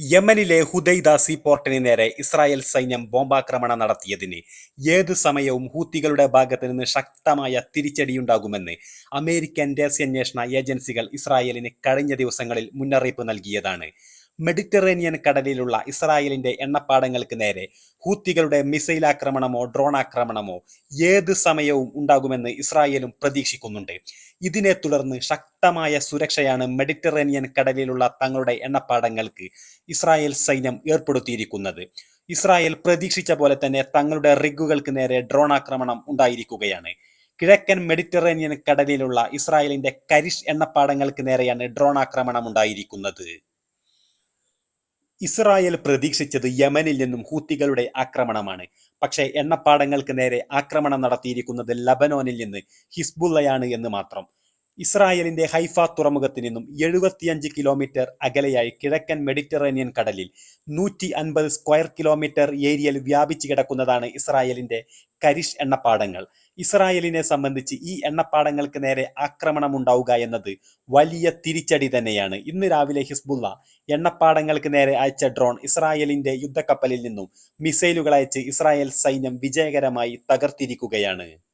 യമനിലെ Hodeidah see പോർട്ടിന് നേരെ Israel സൈന്യം ബോംബാക്രമണം നടത്തിയതിന് ഏത് സമയവും ഹൂത്തികളുടെ ഭാഗത്ത് നിന്ന് ശക്തമായ തിരിച്ചടിയുണ്ടാകുമെന്ന് അമേരിക്കൻ രഹസ്യാന്വേഷണ ഏജൻസികൾ ഇസ്രായേലിന് കഴിഞ്ഞ ദിവസങ്ങളിൽ മുന്നറിയിപ്പ് നൽകിയതാണ്. മെഡിറ്ററേനിയൻ കടലിലുള്ള ഇസ്രായേലിന്റെ എണ്ണപ്പാടങ്ങൾക്ക് നേരെ ഹൂത്തികളുടെ മിസൈൽ ആക്രമണമോ ഡ്രോൺ ആക്രമണമോ ഏത് സമയവും ഉണ്ടാകുമെന്ന് ഇസ്രായേലും പ്രതീക്ഷിക്കുന്നുണ്ട്. ഇതിനെ തുടർന്ന് ശക്തമായ സുരക്ഷയാണ് മെഡിറ്ററേനിയൻ കടലിലുള്ള തങ്ങളുടെ എണ്ണപ്പാടങ്ങൾക്ക് ഇസ്രായേൽ സൈന്യം ഏർപ്പെടുത്തിയിരിക്കുന്നത്. ഇസ്രായേൽ പ്രതീക്ഷിച്ച പോലെ തന്നെ തങ്ങളുടെ റിഗുകൾക്ക് നേരെ ഡ്രോൺ ആക്രമണം ഉണ്ടായിരിക്കുകയാണ്. കിഴക്കൻ മെഡിറ്ററേനിയൻ കടലിലുള്ള ഇസ്രായേലിന്റെ കരിഷ് എണ്ണപ്പാടങ്ങൾക്ക് നേരെയാണ് ഡ്രോൺ ആക്രമണം ഉണ്ടായിരിക്കുന്നത്. ഇസ്രായേൽ പ്രതീക്ഷിച്ചത് യമനിൽ നിന്നും ഹൂത്തികളുടെ ആക്രമണമാണ്. പക്ഷേ എണ്ണപ്പാടങ്ങൾക്ക് നേരെ ആക്രമണം നടത്തിയിരിക്കുന്നത് ലബനോനിൽ നിന്ന് ഹിസ്ബുള്ളയാണ് എന്ന് മാത്രം. ഇസ്രായേലിന്റെ ഹൈഫ തുറമുഖത്ത് നിന്നും എഴുപത്തിയഞ്ച് കിലോമീറ്റർ അകലെയായി കിഴക്കൻ മെഡിറ്ററേനിയൻ കടലിൽ നൂറ്റി അൻപത് സ്ക്വയർ കിലോമീറ്റർ ഏരിയയിൽ വ്യാപിച്ചു കിടക്കുന്നതാണ് ഇസ്രായേലിന്റെ കരിഷ് എണ്ണപ്പാടങ്ങൾ. ഇസ്രായേലിനെ സംബന്ധിച്ച് ഈ എണ്ണപ്പാടങ്ങൾക്ക് നേരെ ആക്രമണം ഉണ്ടാവുക എന്നത് വലിയ തിരിച്ചടി തന്നെയാണ്. ഇന്ന് രാവിലെ ഹിസ്ബുള്ള എണ്ണപ്പാടങ്ങൾക്ക് നേരെ അയച്ച ഡ്രോൺ ഇസ്രായേലിന്റെ യുദ്ധക്കപ്പലിൽ നിന്നും മിസൈലുകൾ അയച്ച് ഇസ്രായേൽ സൈന്യം വിജയകരമായി തകർത്തിരിക്കുകയാണ്.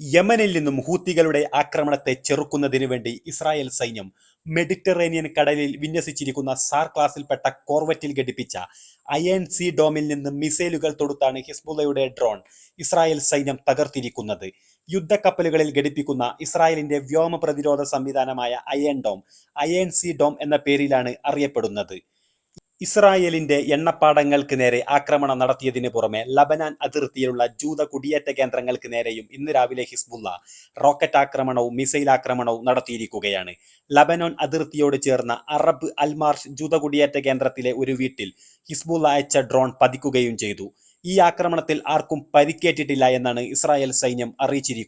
യമനിൽ നിന്നും ഹൂത്തികളുടെ ആക്രമണത്തെ ചെറുക്കുന്നതിന് വേണ്ടി ഇസ്രായേൽ സൈന്യം മെഡിറ്ററേനിയൻ കടലിൽ വിന്യസിച്ചിരിക്കുന്ന സാർ ക്ലാസിൽപ്പെട്ട കോർവറ്റിൽ ഘടിപ്പിച്ച അയൺ സി ഡോമിൽ നിന്ന് മിസൈലുകൾ തൊടുത്താണ് ഹിസ്ബുള്ളയുടെ ഡ്രോൺ ഇസ്രായേൽ സൈന്യം തകർത്തിരിക്കുന്നത്. യുദ്ധക്കപ്പലുകളിൽ ഘടിപ്പിക്കുന്ന ഇസ്രായേലിന്റെ വ്യോമ പ്രതിരോധ സംവിധാനമായ iron dome iron C dome എന്ന പേരിലാണ് അറിയപ്പെടുന്നത്. ഇസ്രായേലിന്റെ എണ്ണപ്പാടങ്ങൾക്ക് നേരെ ആക്രമണം നടത്തിയതിന് പുറമെ ലബനാൻ അതിർത്തിയിലുള്ള ജൂത കുടിയേറ്റ കേന്ദ്രങ്ങൾക്ക് നേരെയും ഇന്ന് രാവിലെ ഹിസ്ബുള്ള റോക്കറ്റ് ആക്രമണവും മിസൈൽ ആക്രമണവും നടത്തിയിരിക്കുകയാണ്. ലബനോൻ അതിർത്തിയോട് ചേർന്ന അറബ് അൽമാർഷ് ജൂത കുടിയേറ്റ കേന്ദ്രത്തിലെ ഒരു വീട്ടിൽ ഹിസ്ബുള്ള അയച്ച ഡ്രോൺ പതിക്കുകയും ചെയ്തു. ഈ ആക്രമണത്തിൽ ആർക്കും പരിക്കേറ്റിട്ടില്ല എന്നാണ് ഇസ്രായേൽ സൈന്യം അറിയിച്ചിരിക്കുന്നത്.